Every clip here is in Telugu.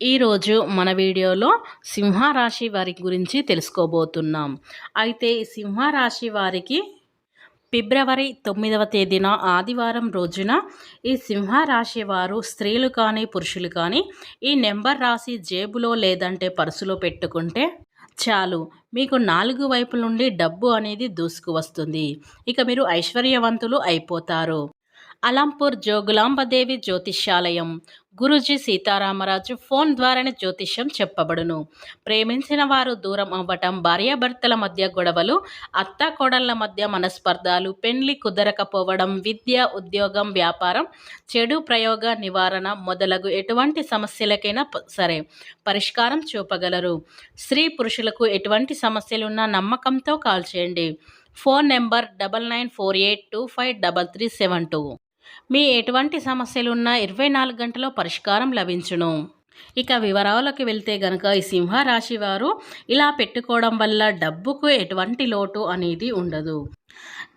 ఈరోజు మన వీడియోలో సింహరాశి వారి గురించి తెలుసుకోబోతున్నాం. అయితే సింహరాశి వారికి ఫిబ్రవరి తొమ్మిదవ తేదీన ఆదివారం రోజున ఈ సింహరాశి వారు స్త్రీలు కానీ పురుషులు కానీ ఈ నెంబర్ రాసి జేబులో లేదంటే పర్సులో పెట్టుకుంటే చాలు. మీకు నాలుగు వైపుల నుండి డబ్బు అనేది దూసుకు వస్తుంది. ఇక మీరు ఐశ్వర్యవంతులు అయిపోతారు. అలంపూర్ జోగులాంబదేవి జ్యోతిష్యాలయం. గురుజీ సీతారామరాజు ఫోన్ ద్వారానే జ్యోతిష్యం చెప్పబడును. ప్రేమించిన వారు దూరం అవ్వటం భార్యాభర్తల మధ్య గొడవలు అత్త కోడళ్ళ మధ్య మనస్పర్ధాలు పెళ్ళి కుదరకపోవడం విద్య ఉద్యోగం వ్యాపారం చెడు ప్రయోగ నివారణ మొదలగు ఎటువంటి సమస్యలకైనా సరే పరిష్కారం చూపగలరు. స్త్రీ పురుషులకు ఎటువంటి సమస్యలున్నా నమ్మకంతో కాల్ చేయండి. Phone number double nine four eight two five double three seven two. మీ ఎటువంటి సమస్యలున్నా ఇరవై నాలుగు గంటలో పరిష్కారం లభించును. ఇక వివరాలకు వెళ్తే గనక ఈ సింహరాశి వారు ఇలా పెట్టుకోవడం వల్ల డబ్బుకు ఎటువంటి లోటు అనేది ఉండదు.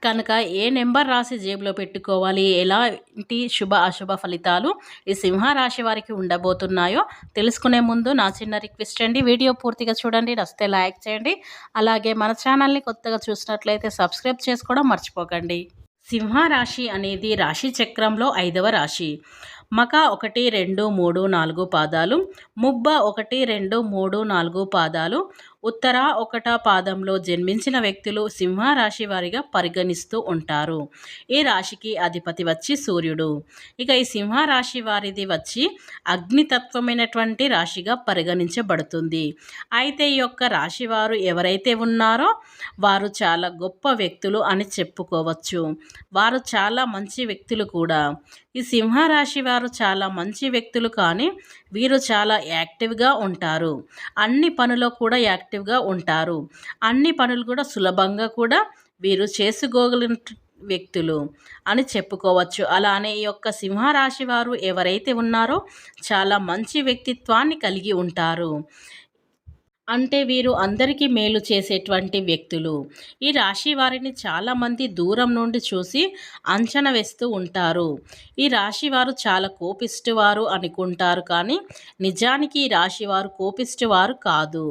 కనుక ఏ నెంబర్ రాసి జేబులో పెట్టుకోవాలి ఎలాంటి శుభ అశుభ ఫలితాలు ఈ సింహరాశి వారికి ఉండబోతున్నాయో తెలుసుకునే ముందు నా చిన్న రిక్వెస్ట్ అండి వీడియో పూర్తిగా చూడండి నచ్చితే లైక్ చేయండి అలాగే మన ఛానల్ని కొత్తగా చూసినట్లయితే సబ్స్క్రైబ్ చేసుకోవడం మర్చిపోకండి. సింహరాశి అనేది రాశి చక్రంలో ఐదవ రాశి. మక ఒకటి రెండు మూడు నాలుగు పాదాలు ముబ్బ ఒకటి రెండు మూడు నాలుగు పాదాలు ఉత్తర ఒకట పాదంలో జన్మించిన వ్యక్తులు సింహరాశి వారిగా పరిగణిస్తూ ఉంటారు. ఈ రాశికి అధిపతి వచ్చి సూర్యుడు. ఇక ఈ సింహరాశి వారిది వచ్చి అగ్నితత్వమైనటువంటి రాశిగా పరిగణించబడుతుంది. అయితే ఈ యొక్క రాశి వారు ఎవరైతే ఉన్నారో వారు చాలా గొప్ప వ్యక్తులు అని చెప్పుకోవచ్చు. వారు చాలా మంచి వ్యక్తులు కూడా. ఈ సింహరాశి వారు చాలా మంచి వ్యక్తులు కానీ వీరు చాలా యాక్టివ్గా ఉంటారు. అన్ని పనులో కూడా యాక్టివ్గా ఉంటారు. అన్ని పనులు కూడా సులభంగా కూడా వీరు చేసుకోగలిగిన వ్యక్తులు అని చెప్పుకోవచ్చు. అలానే ఈ యొక్క సింహరాశి వారు ఎవరైతే ఉన్నారో చాలా మంచి వ్యక్తిత్వాన్ని కలిగి ఉంటారు. అంటే వీరు అందరికీ మేలు చేసేటువంటి వ్యక్తులు. ఈ రాశి వారిని చాలామంది దూరం నుండి చూసి అంచనా వేస్తూ ఉంటారు. ఈ రాశి వారు చాలా కోపిష్టివారు అనుకుంటారు కానీ నిజానికి ఈ రాశి వారు కోపిష్టివారు కాదు.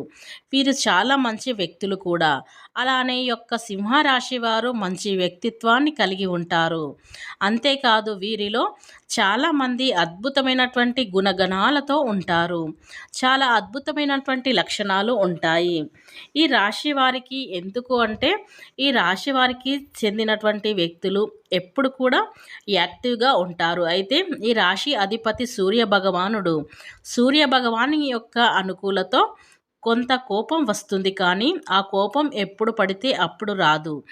వీరు చాలా మంచి వ్యక్తులు కూడా. అలానే యొక్క సింహరాశి వారు మంచి వ్యక్తిత్వాన్ని కలిగి ఉంటారు. అంతేకాదు వీరిలో చాలామంది అద్భుతమైనటువంటి గుణగణాలతో ఉంటారు. చాలా అద్భుతమైనటువంటి లక్షణాలు ఉంటాయి. ఈ రాశి వారికి ఎందుకు అంటే ఈ రాశి వారికి చెందినటువంటి వ్యక్తులు ఎప్పుడు కూడా యాక్టివ్గా ఉంటారు. అయితే ఈ రాశి అధిపతి సూర్య భగవానుడు. సూర్య భగవాని యొక్క అనుకూలతో కొంత కోపం వస్తుంది కానీ ఆ కోపం ఎప్పుడు పడితే అప్పుడు రాదు.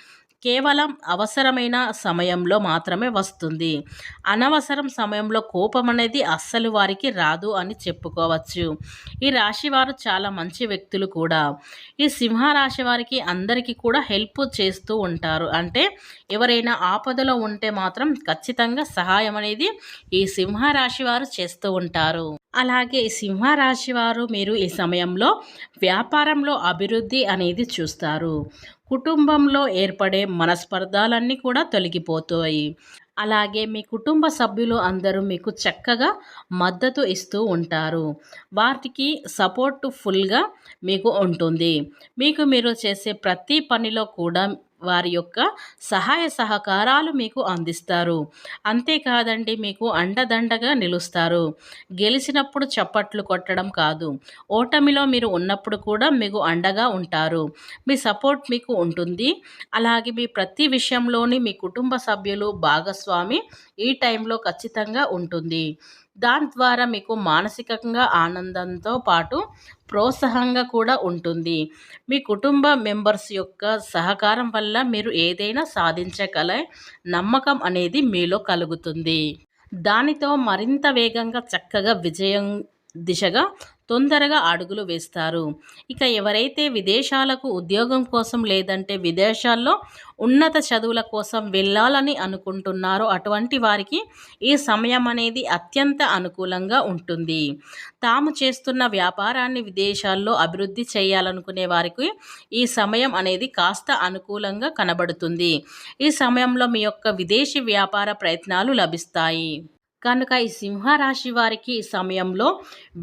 కేవలం అవసరమైన సమయంలో మాత్రమే వస్తుంది. అనవసరం సమయంలో కోపం అనేది అస్సలు వారికి రాదు అని చెప్పుకోవచ్చు. ఈ రాశి వారు చాలా మంచి వ్యక్తులు కూడా. ఈ సింహరాశి వారికి అందరికీ కూడా హెల్ప్ చేస్తూ ఉంటారు. అంటే ఎవరైనా ఆపదలో ఉంటే మాత్రం ఖచ్చితంగా సహాయం అనేది ఈ సింహరాశి వారు చేస్తూ ఉంటారు. అలాగే సింహరాశి వారు మీరు ఈ సమయంలో వ్యాపారంలో అభివృద్ధి అనేది చూస్తారు. కుటుంబంలో ఏర్పడే మనస్పర్ధాలన్నీ కూడా తొలగిపోతాయి. అలాగే మీ కుటుంబ సభ్యులు అందరూ మీకు చక్కగా మద్దతు ఇస్తూ ఉంటారు. వాటికి సపోర్ట్ ఫుల్గా మీకు ఉంటుంది. మీకు మీరు చేసే ప్రతి పనిలో కూడా వారి యొక్క సహాయ సహకారాలు మీకు అందిస్తారు. అంతేకాదండి మీకు అండదండగా నిలుస్తారు. గెలిచినప్పుడు చప్పట్లు కొట్టడం కాదు. ఓటమిలో మీరు ఉన్నప్పుడు కూడా మీకు అండగా ఉంటారు. మీ సపోర్ట్ మీకు ఉంటుంది. అలాగే మీ ప్రతి విషయంలోని మీ కుటుంబ సభ్యులు భాగస్వామి ఈ టైంలో ఖచ్చితంగా ఉంటుంది. దాని ద్వారా మీకు మానసికంగా ఆనందంతో పాటు ప్రోత్సాహంగా కూడా ఉంటుంది. మీ కుటుంబ మెంబర్స్ యొక్క సహకారం వల్ల మీరు ఏదైనా సాధించగల నమ్మకం అనేది మీలో కలుగుతుంది. దానితో మరింత వేగంగా చక్కగా విజయం దిశగా తొందరగా అడుగులు వేస్తారు. ఇక ఎవరైతే విదేశాలకు ఉద్యోగం కోసం లేదంటే విదేశాల్లో ఉన్నత చదువుల కోసం వెళ్ళాలని అనుకుంటున్నారో అటువంటి వారికి ఈ సమయం అనేది అత్యంత అనుకూలంగా ఉంటుంది. తాము చేస్తున్న వ్యాపారాన్ని విదేశాల్లో అభివృద్ధి చేయాలనుకునే వారికి ఈ సమయం అనేది కాస్త అనుకూలంగా కనబడుతుంది. ఈ సమయంలో మీ యొక్క విదేశీ వ్యాపార ప్రయత్నాలు లభిస్తాయి. కనుక ఈ సింహరాశి వారికి ఈ సమయంలో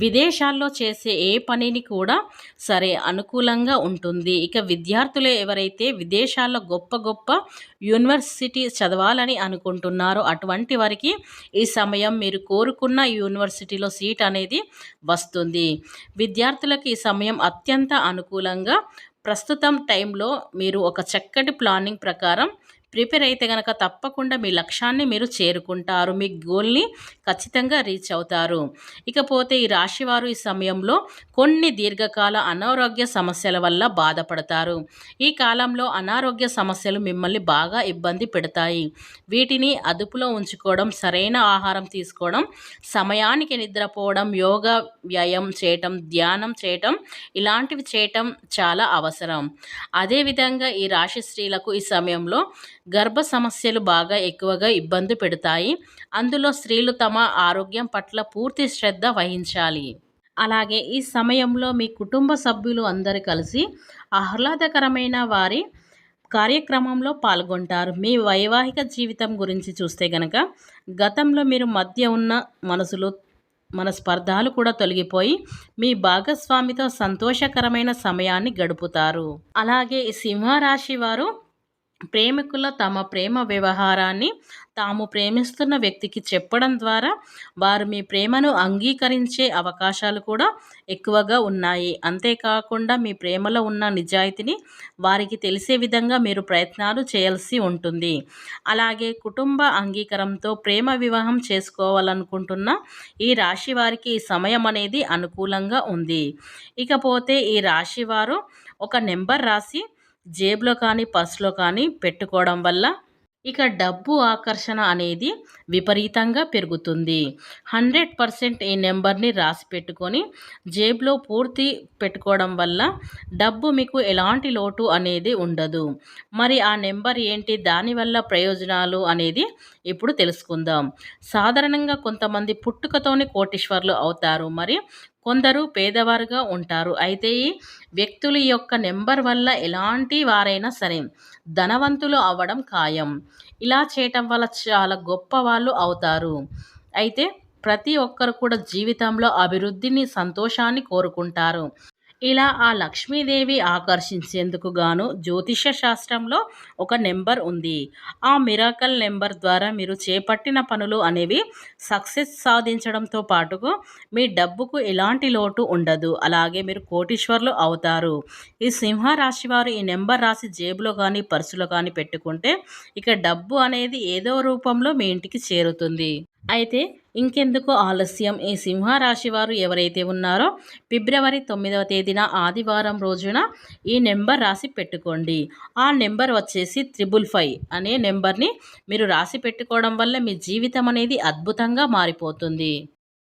విదేశాల్లో చేసే ఏ పనిని కూడా సరే అనుకూలంగా ఉంటుంది. ఇక విద్యార్థులు ఎవరైతే విదేశాల్లో గొప్ప గొప్ప యూనివర్సిటీ చదవాలని అనుకుంటున్నారో అటువంటి వారికి ఈ సమయం మీరు కోరుకున్న యూనివర్సిటీలో సీట్ అనేది వస్తుంది. విద్యార్థులకు ఈ సమయం అత్యంత అనుకూలంగా ప్రస్తుతం టైంలో మీరు ఒక చక్కటి ప్లానింగ్ ప్రకారం ప్రిపేర్ అయితే కనుక తప్పకుండా మీ లక్ష్యాన్ని మీరు చేరుకుంటారు. మీ గోల్ని ఖచ్చితంగా రీచ్ అవుతారు. ఇకపోతే ఈ రాశివారు ఈ సమయంలో కొన్ని దీర్ఘకాల అనారోగ్య సమస్యల వల్ల బాధపడతారు. ఈ కాలంలో అనారోగ్య సమస్యలు మిమ్మల్ని బాగా ఇబ్బంది పెడతాయి. వీటిని అదుపులో ఉంచుకోవడం సరైన ఆహారం తీసుకోవడం సమయానికి నిద్రపోవడం యోగా వ్యాయామం చేయటం ధ్యానం చేయటం ఇలాంటివి చేయటం చాలా అవసరం. అదేవిధంగా ఈ రాశి స్త్రీలకు ఈ సమయంలో గర్భ సమస్యలు బాగా ఎక్కువగా ఇబ్బంది పెడతాయి. అందులో స్త్రీలు తమ ఆరోగ్యం పట్ల పూర్తి శ్రద్ధ వహించాలి. అలాగే ఈ సమయంలో మీ కుటుంబ సభ్యులు అందరు కలిసి ఆహ్లాదకరమైన వారి కార్యక్రమంలో పాల్గొంటారు. మీ వైవాహిక జీవితం గురించి చూస్తే గనక గతంలో మీరు మధ్య ఉన్న మనసులో మన స్పర్ధాలు కూడా తొలగిపోయి మీ భాగస్వామితో సంతోషకరమైన సమయాన్ని గడుపుతారు. అలాగే ఈ సింహరాశి వారు ప్రేమికుల తమ ప్రేమ వ్యవహారాన్ని తాము ప్రేమిస్తున్న వ్యక్తికి చెప్పడం ద్వారా వారు మీ ప్రేమను అంగీకరించే అవకాశాలు కూడా ఎక్కువగా ఉన్నాయి. అంతేకాకుండా మీ ప్రేమలో ఉన్న నిజాయితీని వారికి తెలిసే విధంగా మీరు ప్రయత్నాలు చేయాల్సి ఉంటుంది. అలాగే కుటుంబ అంగీకారంతో ప్రేమ వివాహం చేసుకోవాలనుకుంటున్న ఈ రాశి వారికి ఈ సమయం అనేది అనుకూలంగా ఉంది. ఇకపోతే ఈ రాశి వారు ఒక నెంబర్ రాసి జేబులో కానీ పర్సులో కానీ పెట్టుకోవడం వల్ల ఇక డబ్బు ఆకర్షణ అనేది విపరీతంగా పెరుగుతుంది. హండ్రెడ్ పర్సెంట్ ఈ నెంబర్ని రాసి పెట్టుకొని జేబులో పూర్తి పెట్టుకోవడం వల్ల డబ్బు మీకు ఎలాంటి లోటు అనేది ఉండదు. మరి ఆ నెంబర్ ఏంటి? దానివల్ల ప్రయోజనాలు అనేది ఇప్పుడు తెలుసుకుందాం. సాధారణంగా కొంతమంది పుట్టుకతోనే కోటీశ్వర్లు అవుతారు. మరి కొందరు పేదవారుగా ఉంటారు. అయితే ఈ వ్యక్తుల యొక్క నెంబర్ వల్ల ఎలాంటి వారైనా సరే ధనవంతులు అవ్వడం ఖాయం. ఇలా చేయటం వల్ల చాలా గొప్ప వాళ్ళు అవుతారు. అయితే ప్రతి ఒక్కరు కూడా జీవితంలో అభివృద్ధిని సంతోషాన్ని కోరుకుంటారు. ఇలా ఆ లక్ష్మీదేవి ఆకర్షించేందుకు గాను జ్యోతిష శాస్త్రంలో ఒక నెంబర్ ఉంది. ఆ మిరాకల్ నెంబర్ ద్వారా మీరు చేపట్టిన పనులు అనేవి సక్సెస్ సాధించడంతో పాటుకు మీ డబ్బుకు ఎలాంటి లోటు ఉండదు. అలాగే మీరు కోటీశ్వర్లు అవుతారు. ఈ సింహరాశి వారు ఈ నెంబర్ రాసి జేబులో కానీ పర్సులో కానీ పెట్టుకుంటే ఇక డబ్బు అనేది ఏదో రూపంలో మీ ఇంటికి చేరుతుంది. అయితే ఇంకెందుకు ఆలస్యం? ఈ సింహరాశి వారు ఎవరైతే ఉన్నారో ఫిబ్రవరి తొమ్మిదవ తేదీన ఆదివారం రోజున ఈ నెంబర్ రాసి పెట్టుకోండి. ఆ నెంబర్ వచ్చేసి త్రిబుల్ ఫైవ్ అనే నెంబర్ని మీరు రాసి పెట్టుకోవడం వల్ల మీ జీవితం అనేది అద్భుతంగా మారిపోతుంది.